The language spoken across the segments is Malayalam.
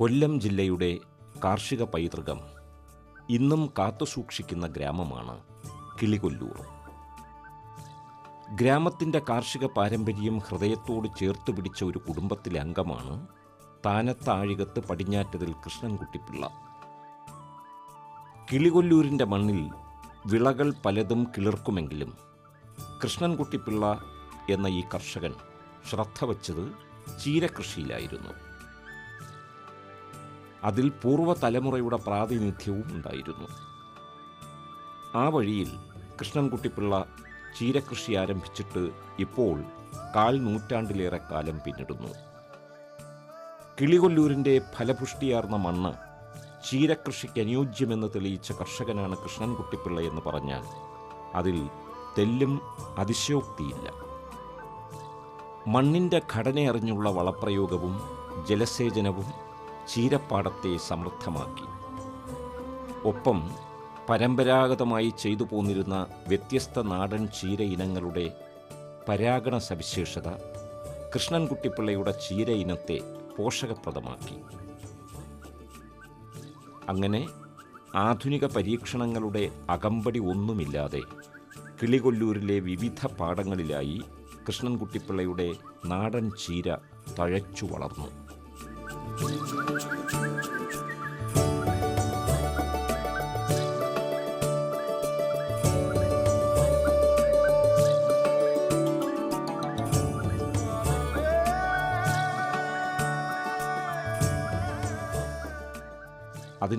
കൊല്ലം ജില്ലയുടെ കാർഷിക പൈതൃകം ഇന്നും കാത്തുസൂക്ഷിക്കുന്ന ഗ്രാമമാണ് കിളികൊല്ലൂർ. ഗ്രാമത്തിന്റെ കാർഷിക പാരമ്പര്യം ഹൃദയത്തോട് ചേർത്ത് പിടിച്ച ഒരു കുടുംബത്തിലെ അംഗമാണ് താനത്താഴികത്ത് പടിഞ്ഞാറ്റതിൽ കൃഷ്ണൻകുട്ടിപ്പിള്ള. കിളികൊല്ലൂരിന്റെ മണ്ണിൽ വിളകൾ പലതും കിളിർക്കുമെങ്കിലും കൃഷ്ണൻകുട്ടിപ്പിള്ള എന്ന ഈ കർഷകൻ ശ്രദ്ധ വച്ചത് ചീരകൃഷിയിലായിരുന്നു. അതിൽ പൂർവ തലമുറയുടെ പ്രാതിനിധ്യവും ഉണ്ടായിരുന്നു. ആ വഴിയിൽ കൃഷ്ണൻകുട്ടിപ്പിള്ള ചീരകൃഷി ആരംഭിച്ചിട്ട് ഇപ്പോൾ കാൽ നൂറ്റാണ്ടിലേറെ കാലം പിന്നിടുന്നു. കിളികൊല്ലൂരിന്റെ ഫലപുഷ്ടിയാർന്ന മണ്ണ് ചീരകൃഷിക്ക് അനുയോജ്യമെന്ന് തെളിയിച്ച കർഷകനാണ് കൃഷ്ണൻകുട്ടിപ്പിള്ള എന്ന് പറഞ്ഞാൽ അതിൽ തെല്ലും അതിശയോക്തിയില്ല. മണ്ണിന്റെ ഘടനയറിഞ്ഞുള്ള വളപ്രയോഗവും ജലസേചനവും ചീരപ്പാടത്തെ സമൃദ്ധമാക്കി. ഒപ്പം പരമ്പരാഗതമായി ചെയ്തു പോന്നിരുന്ന വ്യത്യസ്ത നാടൻ ചീര ഇനങ്ങളുടെ പരാഗണ സവിശേഷത കൃഷ്ണൻകുട്ടിപ്പിള്ളയുടെ ചീര ഇനത്തെ പോഷകപ്രദമാക്കി. അങ്ങനെ ആധുനിക പരീക്ഷണങ്ങളുടെ അകമ്പടി ഒന്നുമില്ലാതെ കിളികൊല്ലൂരിലെ വിവിധ പാടങ്ങളിലായി കൃഷ്ണൻകുട്ടിപ്പിള്ളയുടെ നാടൻ ചീര തഴച്ചു വളർന്നു. അതിന്റെ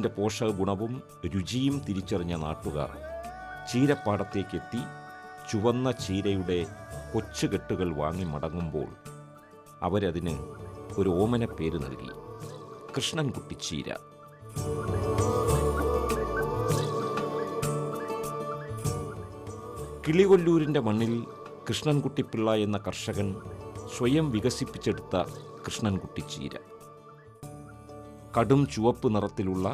പോഷക ഗുണവും രുചിയും തിരിച്ചറിഞ്ഞ നാട്ടുകാർ ചീരപ്പാടത്തേക്കെത്തി ചുവന്ന ചീരയുടെ കൊച്ചുകെട്ടുകൾ വാങ്ങി മടങ്ങുമ്പോൾ അവരതിന് ഒരു ഓമന പേര് നൽകി. കൃഷ്ണൻകുട്ടി ചീര കിളികൊല്ലൂരിന്റെ മണ്ണിൽ കൃഷ്ണൻകുട്ടിപ്പിള്ള എന്ന കർഷകൻ സ്വയം വികസിപ്പിച്ചെടുത്ത കൃഷ്ണൻകുട്ടി ചീര കടും ചുവപ്പ് നിറത്തിലുള്ള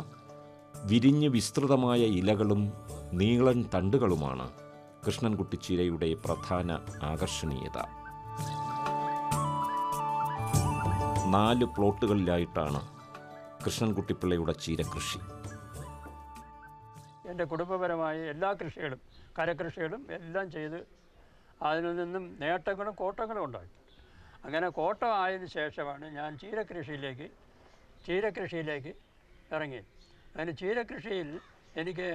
വിരിഞ്ഞ് വിസ്തൃതമായ ഇലകളും നീളൻ തണ്ടുകളുമാണ് കൃഷ്ണൻകുട്ടി ചീരയുടെ പ്രധാന ആകർഷണീയത. നാല് പ്ലോട്ടുകളിലായിട്ടാണ് കൃഷ്ണൻകുട്ടിപ്പിള്ളയുടെ ചീരകൃഷി. എന്റെ കുടുംബപരമായ എല്ലാ കൃഷികളും കരകൃഷികളും എല്ലാം ചെയ്ത് അതിൽ നിന്നും നേട്ടങ്ങളും കോട്ടങ്ങളും ഉണ്ടായി അങ്ങനെ കോട്ടം ആയതിന് ശേഷമാണ് ഞാൻ ചീരകൃഷിയിലേക്ക് ചീരകൃഷിയിലേക്ക് ഇറങ്ങി. അങ്ങനെ ചീരകൃഷിയിൽ എനിക്ക്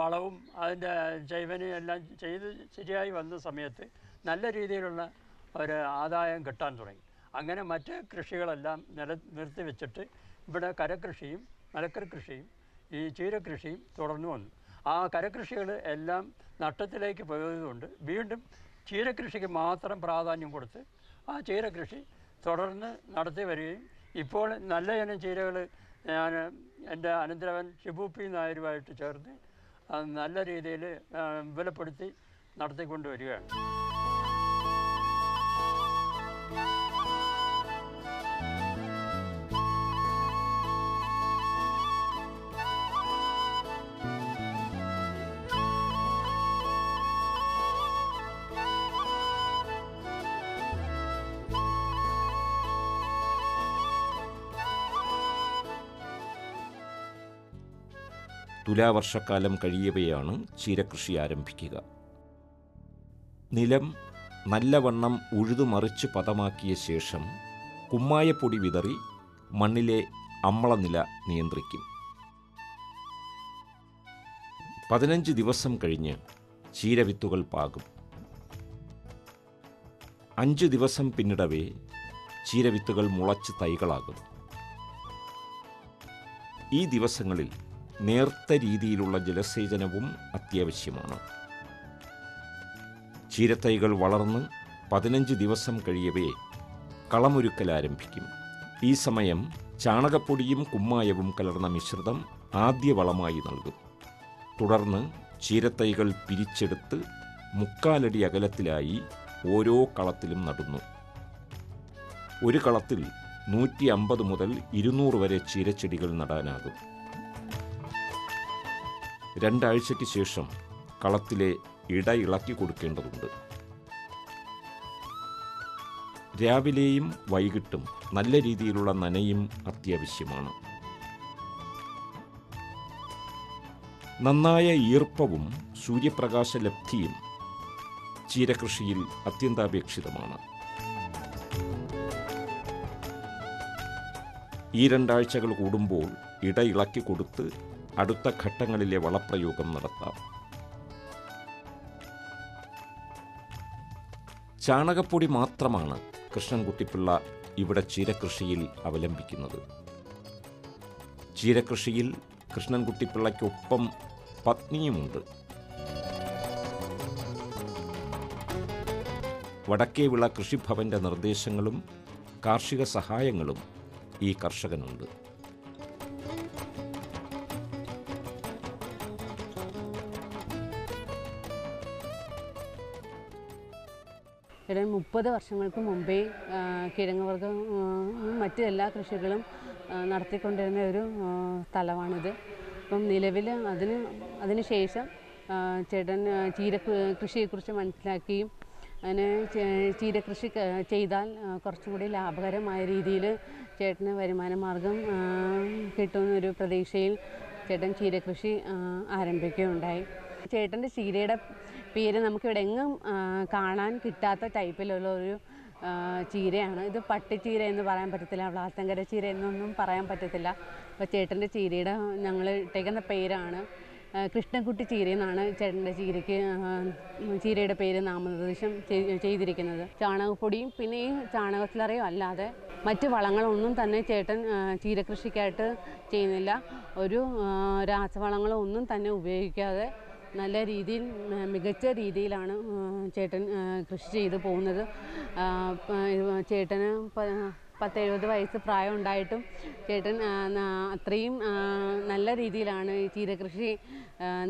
വളവും അതിന്റെ ജൈവനും എല്ലാം ചെയ്ത് ശരിയായി വന്ന സമയത്ത് നല്ല രീതിയിലുള്ള ഒരു ആദായം കിട്ടാൻ തുടങ്ങി. അങ്ങനെ മറ്റ് കൃഷികളെല്ലാം നില നിർത്തി വെച്ചിട്ട് ഇവിടെ കരകൃഷിയും മലക്കറി കൃഷിയും ഈ ചീരകൃഷിയും തുടർന്നു വന്നു. ആ കരകൃഷികൾ എല്ലാം നഷ്ടത്തിലേക്ക് പോയതുകൊണ്ട് വീണ്ടും ചീരകൃഷിക്ക് മാത്രം പ്രാധാന്യം കൊടുത്ത് ആ ചീരകൃഷി തുടർന്ന് നടത്തി വരികയും ഇപ്പോൾ നല്ല ഇനം ചീരകൾ ഞാൻ എന്റെ അനന്തരവൻ ഷിബു പി നായരുമായിട്ട് ചേർന്ന് നല്ല രീതിയിൽ വിലപ്പെടുത്തി നടത്തിക്കൊണ്ട് വരികയാണ് തുലാവർഷക്കാലം കഴിയവെയാണ് ചീരകൃഷി ആരംഭിക്കുക. നിലം നല്ലവണ്ണം ഉഴുതുമറിച്ച് പദമാക്കിയ ശേഷം കുമ്മായപ്പൊടി വിതറി മണ്ണിലെ അമ്ലനില നിയന്ത്രിക്കും. പതിനഞ്ച് ദിവസം കഴിഞ്ഞ് ചീരവിത്തുകൾ പാകും. അഞ്ച് ദിവസം പിന്നിടവേ ചീരവിത്തുകൾ മുളച്ച് തൈകളാകും. ഈ ദിവസങ്ങളിൽ നേർത്ത രീതിയിലുള്ള ജലസേചനവും അത്യാവശ്യമാണ്. ചീരത്തൈകൾ വളർന്ന് പതിനഞ്ച് ദിവസം കഴിയവേ കളമൊരുക്കൽ ആരംഭിക്കും. ഈ സമയം ചാണകപ്പൊടിയും കുമ്മായവും കലർന്ന മിശ്രിതം ആദ്യ വളമായി നൽകും. തുടർന്ന് ചീരത്തൈകൾ പിരിച്ചെടുത്ത് മുക്കാലടി അകലത്തിലായി ഓരോ കളത്തിലും നടുന്നു. ഒരു കളത്തിൽ നൂറ്റി അമ്പത് മുതൽ ഇരുന്നൂറ് വരെ ചീരച്ചെടികൾ നടാനാകും. രണ്ടാഴ്ചയ്ക്ക് ശേഷം കളത്തിലെ ഇട ഇളക്കി കൊടുക്കേണ്ടതുണ്ട്. രാവിലെയും വൈകിട്ടും നല്ല രീതിയിലുള്ള നനയും അത്യാവശ്യമാണ്. നന്നായ ഈർപ്പവും സൂര്യപ്രകാശ ലബ്ധിയും ചീരകൃഷിയിൽ അത്യന്താപേക്ഷിതമാണ്. ഈ രണ്ടാഴ്ചകൾ കൂടുമ്പോൾ ഇട ഇളക്കി കൊടുത്ത് അടുത്ത ഘട്ടങ്ങളിലെ വളപ്രയോഗം നടത്താം. ചാണകപ്പൊടി മാത്രമാണ് കൃഷ്ണൻകുട്ടിപ്പിള്ള ഇവിടെ ചീരകൃഷിയിൽ അവലംബിക്കുന്നത്. ചീരകൃഷിയിൽ കൃഷ്ണൻകുട്ടിപ്പിള്ളയ്ക്കൊപ്പം പത്നിയുമുണ്ട്. വടക്കേ വടക്കേവിള കൃഷിഭവന്റെ നിർദ്ദേശങ്ങളും കാർഷിക സഹായങ്ങളും ഈ കർഷകനുണ്ട്. മുപ്പത് വർഷങ്ങൾക്ക് മുമ്പേ കിഴങ്ങ് വർഗം ആ, മറ്റ് എല്ലാ കൃഷികളും നടത്തിക്കൊണ്ടിരുന്ന ഒരു സ്ഥലമാണിത്. അപ്പം നിലവിൽ അതിന് അതിന് ശേഷം ചേട്ടൻ ചീര കൃഷിയെക്കുറിച്ച് മനസ്സിലാക്കുകയും അതിന് ചീരകൃഷി ചെയ്താൽ കുറച്ചും കൂടി ലാഭകരമായ രീതിയിൽ ചേട്ടന് വരുമാന മാർഗം കിട്ടുമെന്നൊരു പ്രതീക്ഷയിൽ ചേട്ടൻ ചീരകൃഷി ആരംഭിക്കുകയുണ്ടായി. ചേട്ടന്റെ ചീരയുടെ പേര് നമുക്കിവിടെ എങ്ങും കാണാൻ കിട്ടാത്ത ടൈപ്പിലുള്ള ഒരു ചീരയാണ്. ഇത് പട്ടിച്ചീര എന്ന് പറയാൻ പറ്റത്തില്ല വ്ളാത്തങ്കര ചീര എന്നൊന്നും പറയാൻ പറ്റത്തില്ല. അപ്പോൾ ചേട്ടന്റെ ചീരയുടെ ഞങ്ങൾ ഇട്ടേക്കുന്ന പേരാണ് കൃഷ്ണൻകുട്ടി ചീര എന്നാണ് ചേട്ടന്റെ ചീരയ്ക്ക് ചീരയുടെ പേര് നാമനിർദ്ദേശം ചെയ്- ചെയ്തിരിക്കുന്നത്. ചാണകപ്പൊടിയും പിന്നെ ഈ ചാണകത്തിലറയും അല്ലാതെ മറ്റ് വളങ്ങളൊന്നും തന്നെ ചേട്ടൻ ചീരകൃഷിക്കായിട്ട് ചെയ്യുന്നില്ല. ഒരു രാസവളങ്ങളോ ഒന്നും തന്നെ ഉപയോഗിക്കാതെ നല്ല രീതിയിൽ മികച്ച രീതിയിലാണ് ചേട്ടൻ കൃഷി ചെയ്ത് പോകുന്നത്. ചേട്ടന് പത്തെഴുപത് വയസ്സ് പ്രായം ഉണ്ടായിട്ടും ചേട്ടൻ അത്രയും നല്ല രീതിയിലാണ് ഈ ചീരകൃഷി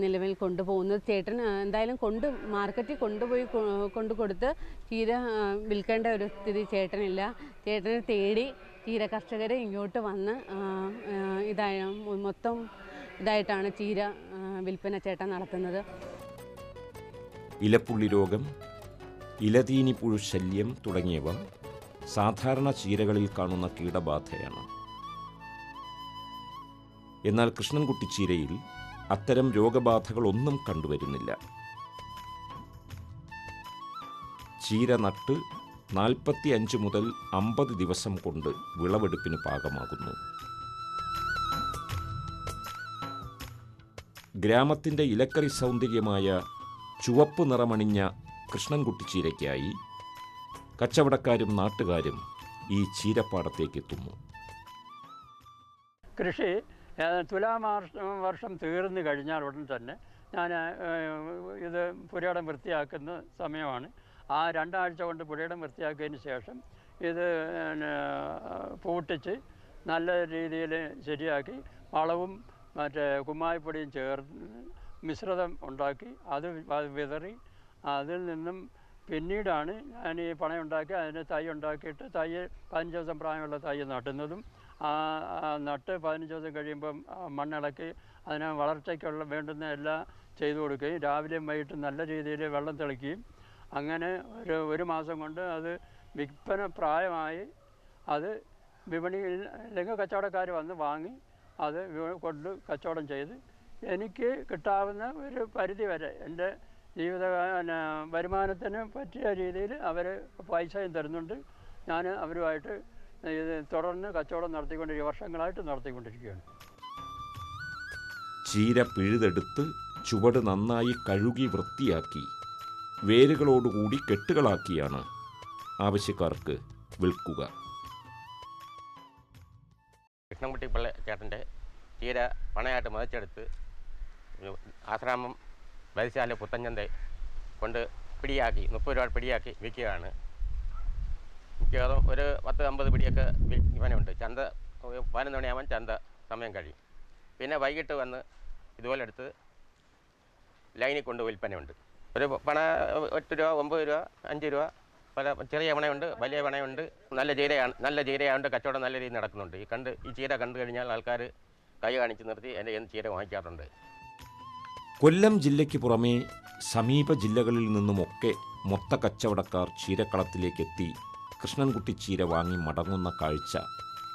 നിലവിൽ കൊണ്ടുപോകുന്നത്. ചേട്ടൻ എന്തായാലും കൊണ്ട് മാർക്കറ്റിൽ കൊണ്ടുപോയി കൊണ്ടു കൊടുത്ത് ചീര വിൽക്കേണ്ട ഒരു സ്ഥിതി ചേട്ടനില്ല. ചേട്ടനെ തേടി ചീര കർഷകർ ഇങ്ങോട്ട് വന്ന് ഇതായ മൊത്തം ഇതായിട്ടാണ് ചീര വിൽപ്പന ചേട്ടൻ നടത്തുന്നത്. ഇലപ്പുള്ളി രോഗം ഇലതീനിപ്പുഴു ശല്യം തുടങ്ങിയവ സാധാരണ ചീരകളിൽ കാണുന്ന കീടബാധയാണ്. എന്നാൽ കൃഷ്ണൻകുട്ടി ചീരയിൽ അത്തരം രോഗബാധകളൊന്നും കണ്ടുവരുന്നില്ല. ചീര നട്ട് നാൽപ്പത്തി അഞ്ച് മുതൽ അമ്പത് ദിവസം കൊണ്ട് വിളവെടുപ്പിന് പാകമാകുന്നു. ഗ്രാമത്തിന്റെ ഇലക്കറി സൗന്ദര്യമായ ചുവപ്പ് നിറമണിഞ്ഞ കൃഷ്ണൻകുട്ടി ചീരയ്ക്കായി കച്ചവടക്കാരും നാട്ടുകാരും ഈ ചീരപ്പാടത്തേക്ക് എത്തുന്നു കൃഷി തുലാമാർഷം വർഷം തീർന്നു കഴിഞ്ഞാൽ ഉടൻ തന്നെ ഞാൻ ഇത് പുരയിടം വൃത്തിയാക്കുന്ന സമയമാണ്. ആ രണ്ടാഴ്ച കൊണ്ട് പുരയിടം വൃത്തിയാക്കിയതിന് ശേഷം ഇത് പൂട്ടിച്ച് നല്ല രീതിയിൽ ശരിയാക്കി വളവും മറ്റേ കുമ്മായപ്പൊടിയും ചേർന്ന് മിശ്രിതം ഉണ്ടാക്കി അത് വിതറി അതിൽ നിന്നും പിന്നീടാണ് ഞാൻ ഈ പണയം ഉണ്ടാക്കി അതിന് തൈ ഉണ്ടാക്കിയിട്ട് തൈ പതിനഞ്ച് ദിവസം പ്രായമുള്ള തൈ നട്ടുന്നതും ആ നട്ട് പതിനഞ്ച് ദിവസം കഴിയുമ്പം മണ്ണിളക്കി അതിന് വളർച്ചയ്ക്കുള്ള വേണ്ടുന്ന എല്ലാം ചെയ്തു കൊടുക്കുകയും രാവിലെയും വൈകിട്ടും നല്ല രീതിയിൽ വെള്ളം തെളിക്കുകയും അങ്ങനെ ഒരു ഒരു മാസം കൊണ്ട് അത് വിൽപ്പന പ്രായമായി അത് വിപണിയിൽ അല്ലെങ്കിൽ കച്ചവടക്കാർ വന്ന് വാങ്ങി അത് കൊണ്ട് കച്ചവടം ചെയ്ത് എനിക്ക് കിട്ടാവുന്ന ഒരു പരിധി വരെ എന്റെ ജീവിത പിന്നെ വരുമാനത്തിന് പറ്റിയ രീതിയിൽ അവർ പൈസയും തരുന്നുണ്ട്. ഞാൻ അവരുമായിട്ട് ഇത് തുടർന്ന് കച്ചവടം നടത്തിക്കൊണ്ടിരിക്കുക വർഷങ്ങളായിട്ട് നടത്തിക്കൊണ്ടിരിക്കുകയാണ്. ചീര പിഴുതെടുത്ത് ചുവട് നന്നായി കഴുകി വൃത്തിയാക്കി വേരുകളോടുകൂടി കെട്ടുകളാക്കിയാണ് ആവശ്യക്കാർക്ക് വിൽക്കുക. കൃഷ്ണൻകുട്ടി പിള്ള ചേട്ടന്റെ തീര പണയായിട്ട് മതിച്ചെടുത്ത് ആശ്രാമം വരിശാല പുത്തഞ്ചന്ത കൊണ്ട് പിടിയാക്കി മുപ്പത് രൂപ പിടിയാക്കി വിൽക്കുകയാണ്. മിക്കവാറും ഒരു പത്ത് അമ്പത് പിടിയൊക്കെ വിപണിയുണ്ട് ചന്ത പതിനൊന്ന് മണിയാവാൻ ചന്ത സമയം കഴിയും. പിന്നെ വൈകിട്ട് വന്ന് ഇതുപോലെ എടുത്ത് ലൈനിൽ കൊണ്ട് വിൽപ്പനയുണ്ട്. ഒരു പണ എട്ട് രൂപ ഒമ്പത് രൂപ അഞ്ച് രൂപ പല ചെറിയ വിണയുണ്ട് വലിയ വിണയുണ്ട് നല്ല ചീരയാണ് നല്ല ചീരയാണ്ട് കച്ചവടം നല്ല രീതിയിൽ നടക്കുന്നുണ്ട്. ഈ കണ്ട് ഈ ചീര കണ്ടു കഴിഞ്ഞാൽ ആൾക്കാർ കൈ കാണിച്ച് നിർത്തി എന്റെ നിന്ന് ചീര വാങ്ങിക്കാറുണ്ട്. കൊല്ലം ജില്ലയ്ക്ക് പുറമേ സമീപ ജില്ലകളിൽ നിന്നുമൊക്കെ മൊത്ത കച്ചവടക്കാർ ചീരക്കളത്തിലേക്കെത്തി കൃഷ്ണൻകുട്ടി ചീര വാങ്ങി മടങ്ങുന്ന കാഴ്ച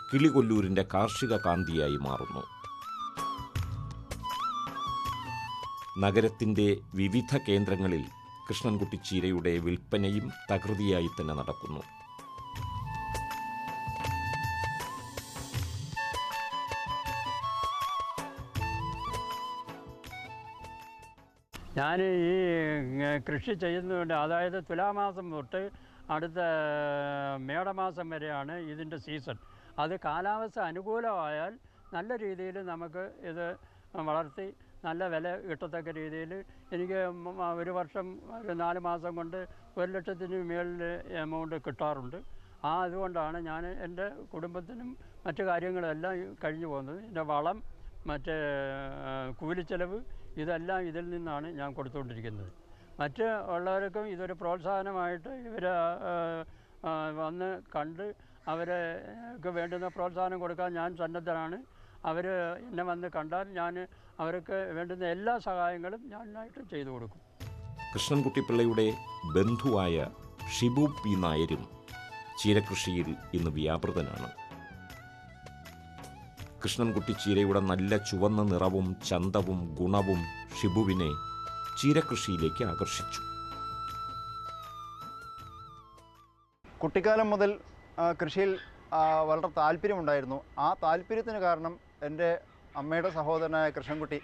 കിളികൊല്ലൂരിന്റെ കാർഷിക കാന്തിയായി മാറുന്നു. നഗരത്തിന്റെ വിവിധ കേന്ദ്രങ്ങളിൽ കൃഷ്ണൻകുട്ടി ചീരയുടെ വിൽപ്പനയും തകൃതിയായി തന്നെ നടക്കുന്നു. ഞാൻ ഈ കൃഷി ചെയ്യുന്നതുകൊണ്ട് അതായത് തുലാമാസം തൊട്ട് അടുത്ത മേടമാസം വരെയാണ് ഇതിന്റെ സീസൺ. അത് കാലാവസ്ഥ അനുകൂലമായാൽ നല്ല രീതിയിൽ നമുക്ക് ഇത് വളർത്തി നല്ല വില കിട്ടത്തക്ക രീതിയിൽ എനിക്ക് ഒരു വർഷം ഒരു നാല് മാസം കൊണ്ട് ഒരു ലക്ഷത്തിന് മേളിൽ എമൗണ്ട് കിട്ടാറുണ്ട്. ആ അതുകൊണ്ടാണ് ഞാൻ എന്റെ കുടുംബത്തിനും മറ്റു കാര്യങ്ങളെല്ലാം കഴിഞ്ഞു പോകുന്നത്. എന്റെ വളം മറ്റേ കൂലി കൂലിച്ചെലവ് ഇതെല്ലാം ഇതിൽ നിന്നാണ് ഞാൻ കൊടുത്തുകൊണ്ടിരിക്കുന്നത്. മറ്റ് ഉള്ളവർക്കും ഇതൊരു പ്രോത്സാഹനമായിട്ട് ഇവർ വന്ന് കണ്ട് അവരെ വേണ്ടുന്ന പ്രോത്സാഹനം കൊടുക്കാൻ ഞാൻ സന്നദ്ധനാണ്. അവർ എന്നെ വന്ന് കണ്ടാൽ ഞാൻ അവർക്ക് വേണ്ടുന്ന എല്ലാ സഹായങ്ങളും ഞാനായിട്ട് ചെയ്തു കൊടുക്കും. കൃഷ്ണൻകുട്ടിപ്പിള്ളയുടെ ബന്ധുവായ ഷിബു പി നായരും ചീരകൃഷിയിൽ ഇന്ന് വ്യാപൃതനാണ്. കൃഷ്ണൻകുട്ടി ചീരയുടെ നല്ല ചുവന്ന നിറവും ചന്തവും ഗുണവും ഷിബുവിനെ ചീരകൃഷിയിലേക്ക് ആകർഷിച്ചു. കുട്ടിക്കാലം മുതൽ കൃഷിയിൽ വളരെ താല്പര്യമുണ്ടായിരുന്നു. ആ താല്പര്യത്തിന് കാരണം എന്റെ അമ്മയുടെ സഹോദരനായ കൃഷ്ണൻകുട്ടി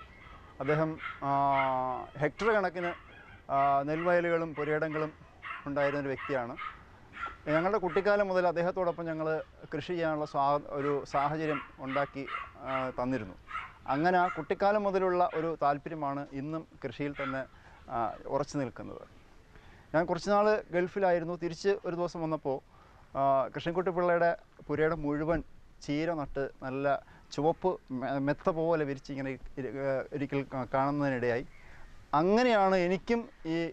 അദ്ദേഹം ഹെക്ടർ കണക്കിന് നെൽവയലുകളും പുരയിടങ്ങളും ഉണ്ടായിരുന്നൊരു വ്യക്തിയാണ്. ഞങ്ങളുടെ കുട്ടിക്കാലം മുതൽ അദ്ദേഹത്തോടൊപ്പം ഞങ്ങൾ കൃഷി ചെയ്യാനുള്ള സ്വാ ഒരു സാഹചര്യം ഉണ്ടാക്കി തന്നിരുന്നു. അങ്ങനെ ആ കുട്ടിക്കാലം മുതലുള്ള ഒരു താല്പര്യമാണ് ഇന്നും കൃഷിയിൽ തന്നെ ഉറച്ചു നിൽക്കുന്നത്. ഞാൻ കുറച്ച് നാൾ ഗൾഫിലായിരുന്നു. തിരിച്ച് ഒരു ദിവസം വന്നപ്പോൾ കൃഷ്ണൻകുട്ടി പിള്ളയുടെ പുരയുടെ മുഴുവൻ ചീര നട്ട് നല്ല ചുവപ്പ് മെത്ത പോലെ വിരിച്ചിങ്ങനെ ഒരിക്കൽ കാണുന്നതിനിടയായി. അങ്ങനെയാണ് എനിക്കും ഈ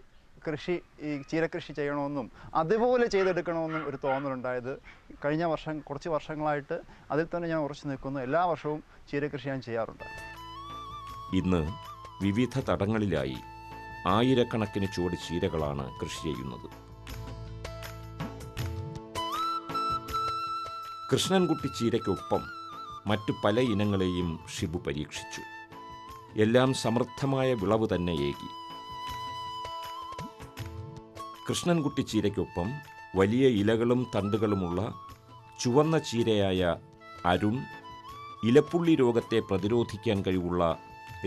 കൃഷി ഈ ചീരകൃഷി ചെയ്യണമെന്നും അതുപോലെ ചെയ്തെടുക്കണമെന്നും ഒരു തോന്നലുണ്ടായത്. കഴിഞ്ഞ വർഷം കുറച്ച് വർഷങ്ങളായിട്ട് അതിൽ തന്നെ ഞാൻ ഉറച്ചു നിൽക്കുന്നു. എല്ലാ വർഷവും ചീരകൃഷി ഞാൻ ചെയ്യാറുണ്ട്. ഇന്ന് വിവിധ തടങ്ങളിലായി ആയിരക്കണക്കിന് ചുവട് ചീരകളാണ് കൃഷി ചെയ്യുന്നത്. കൃഷ്ണൻകുട്ടി ചീരയ്ക്കൊപ്പം മറ്റു പല ഇനങ്ങളെയും ഷിബു പരീക്ഷിച്ചു. എല്ലാം സമർത്ഥമായ വിളവ് തന്നെ ഏകി. കൃഷ്ണൻകുട്ടി ചീരയ്ക്കൊപ്പം വലിയ ഇലകളും തണ്ടുകളുമുള്ള ചുവന്ന ചീരയായ അരുൺ ഇലപ്പുള്ളി രോഗത്തെ പ്രതിരോധിക്കാൻ കഴിവുള്ള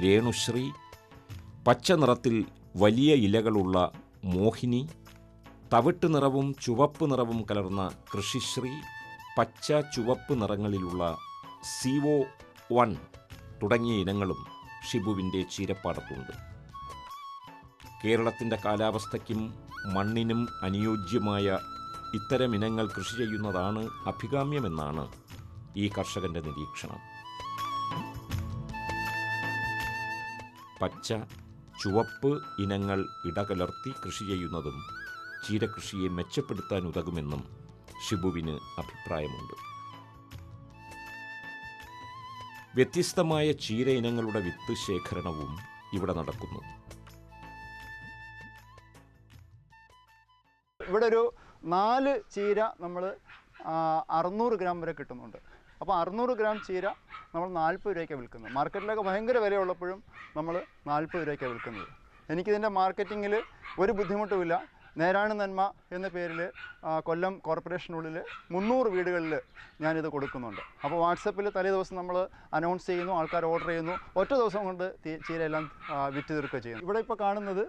രേണുശ്രീ പച്ച നിറത്തിൽ വലിയ ഇലകളുള്ള മോഹിനി തവിട്ട് നിറവും ചുവപ്പ് നിറവും കലർന്ന കൃഷിശ്രീ പച്ച ചുവപ്പ് നിറങ്ങളിലുള്ള സിവോ വൺ തുടങ്ങിയ ഇനങ്ങളും ഷിബുവിന്റെ ചീരപ്പാടത്തുണ്ട്. കേരളത്തിന്റെ കാലാവസ്ഥയ്ക്കും മണ്ണിനും അനുയോജ്യമായ ഇത്തരം ഇനങ്ങൾ കൃഷി ചെയ്യുന്നതാണ് അഭികാമ്യമെന്നാണ് ഈ കർഷകന്റെ നിരീക്ഷണം. പച്ച ചുവപ്പ് ഇനങ്ങൾ ഇടകലർത്തി കൃഷി ചെയ്യുന്നതും ചീരകൃഷിയെ മെച്ചപ്പെടുത്താൻ ഉതകുമെന്നും ഷിബുവിന് അഭിപ്രായമുണ്ട്. വ്യത്യസ്തമായ ചീര ഇനങ്ങളുടെ വിത്ത് ശേഖരണവും ഇവിടെ നടക്കുന്നു. ഇവിടെ ഒരു നാല് ചീര നമ്മൾ അറുന്നൂറ് ഗ്രാം വരെ കിട്ടുന്നുണ്ട്. അപ്പോൾ അറുന്നൂറ് ഗ്രാം ചീര നമ്മൾ നാൽപ്പത് രൂപയ്ക്ക് വിൽക്കുന്നത്. മാർക്കറ്റിലൊക്കെ ഭയങ്കര വിലയുള്ളപ്പോഴും നമ്മൾ നാൽപ്പത് രൂപയ്ക്കാണ് വിൽക്കുന്നത്. എനിക്കിതിന്റെ മാർക്കറ്റിങ്ങിൽ ഒരു ബുദ്ധിമുട്ടുമില്ല. നേരാണ് നന്മ എന്ന പേരിൽ കൊല്ലം കോർപ്പറേഷനുള്ളിൽ മുന്നൂറ് വീടുകളിൽ ഞാനിത് കൊടുക്കുന്നുണ്ട്. അപ്പോൾ വാട്സപ്പിൽ തലേ ദിവസം നമ്മൾ അനൗൺസ് ചെയ്യുന്നു ആൾക്കാർ ഓർഡർ ചെയ്യുന്നു ഒറ്റ ദിവസം കൊണ്ട് ചീരയെല്ലാം വിറ്റ് തീർക്കുക ചെയ്യുന്നു. ഇവിടെ ഇപ്പോൾ കാണുന്നത്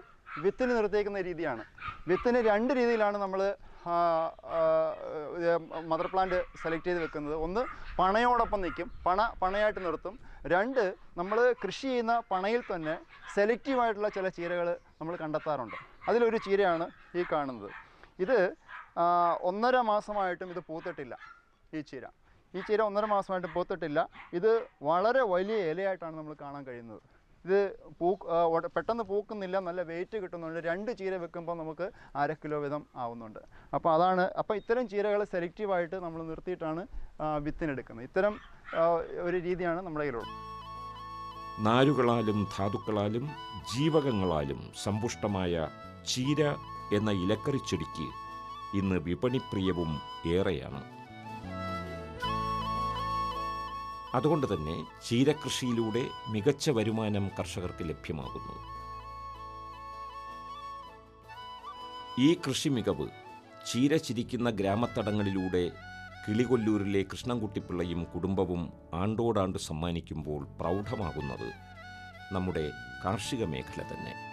വിത്തിന് നിർത്തിയേക്കുന്ന രീതിയാണ്. വിത്തിന് രണ്ട് രീതിയിലാണ് നമ്മൾ മദർ പ്ലാന്റ് സെലക്ട് ചെയ്ത് വെക്കുന്നത്. ഒന്ന് പണയോടൊപ്പം നിൽക്കും പണ പണയായിട്ട് നിർത്തും. രണ്ട് നമ്മൾ കൃഷി ചെയ്യുന്ന പണയിൽ തന്നെ സെലക്റ്റീവായിട്ടുള്ള ചില ചീരകൾ നമ്മൾ കണ്ടെത്താറുണ്ട്. അതിലൊരു ചീരയാണ് ഈ കാണുന്നത്. ഇത് ഒന്നര മാസമായിട്ടും ഇത് പൂത്തിട്ടില്ല ഈ ചീര. ഈ ചീര ഒന്നര മാസമായിട്ടും പൂത്തിട്ടില്ല. ഇത് വളരെ വലിയ ഇലയായിട്ടാണ് നമ്മൾ കാണാൻ കഴിയുന്നത്. ഇത് പൂ പെട്ടെന്ന് പൂക്കുന്നില്ല നല്ല വെയിറ്റ് കിട്ടുന്നുണ്ട്. രണ്ട് ചീര വെക്കുമ്പോൾ നമുക്ക് അര കിലോ വീതം ആവുന്നുണ്ട്. അപ്പോൾ അതാണ് അപ്പോൾ ഇത്തരം ചീരകൾ സെലക്റ്റീവായിട്ട് നമ്മൾ നിർത്തിയിട്ടാണ് വിത്തിനെടുക്കുന്നത്. ഇത്തരം ഒരു രീതിയാണ് നമ്മുടെ കയ്യിലുള്ളത്. നാരുകളാലും ധാതുക്കളാലും ജീവകങ്ങളാലും സമ്പുഷ്ടമായ ചീര എന്ന ഇലക്കറി ഇലക്കറിച്ചെടിക്ക് ഇന്ന് വിപണിപ്രിയവും ഏറെയാണ്. അതുകൊണ്ട് തന്നെ ചീരകൃഷിയിലൂടെ മികച്ച വരുമാനം കർഷകർക്ക് ലഭ്യമാകുന്നു. ഈ കൃഷി മികവ് ചീര ചിരിക്കുന്ന ഗ്രാമത്തടങ്ങളിലൂടെ കിളികൊല്ലൂരിലെ കൃഷ്ണൻകുട്ടിപ്പിള്ളയും കുടുംബവും ആണ്ടോടാണ്ട് സമ്മാനിക്കുമ്പോൾ പ്രൗഢമാകുന്നത് നമ്മുടെ കാർഷിക മേഖല തന്നെ.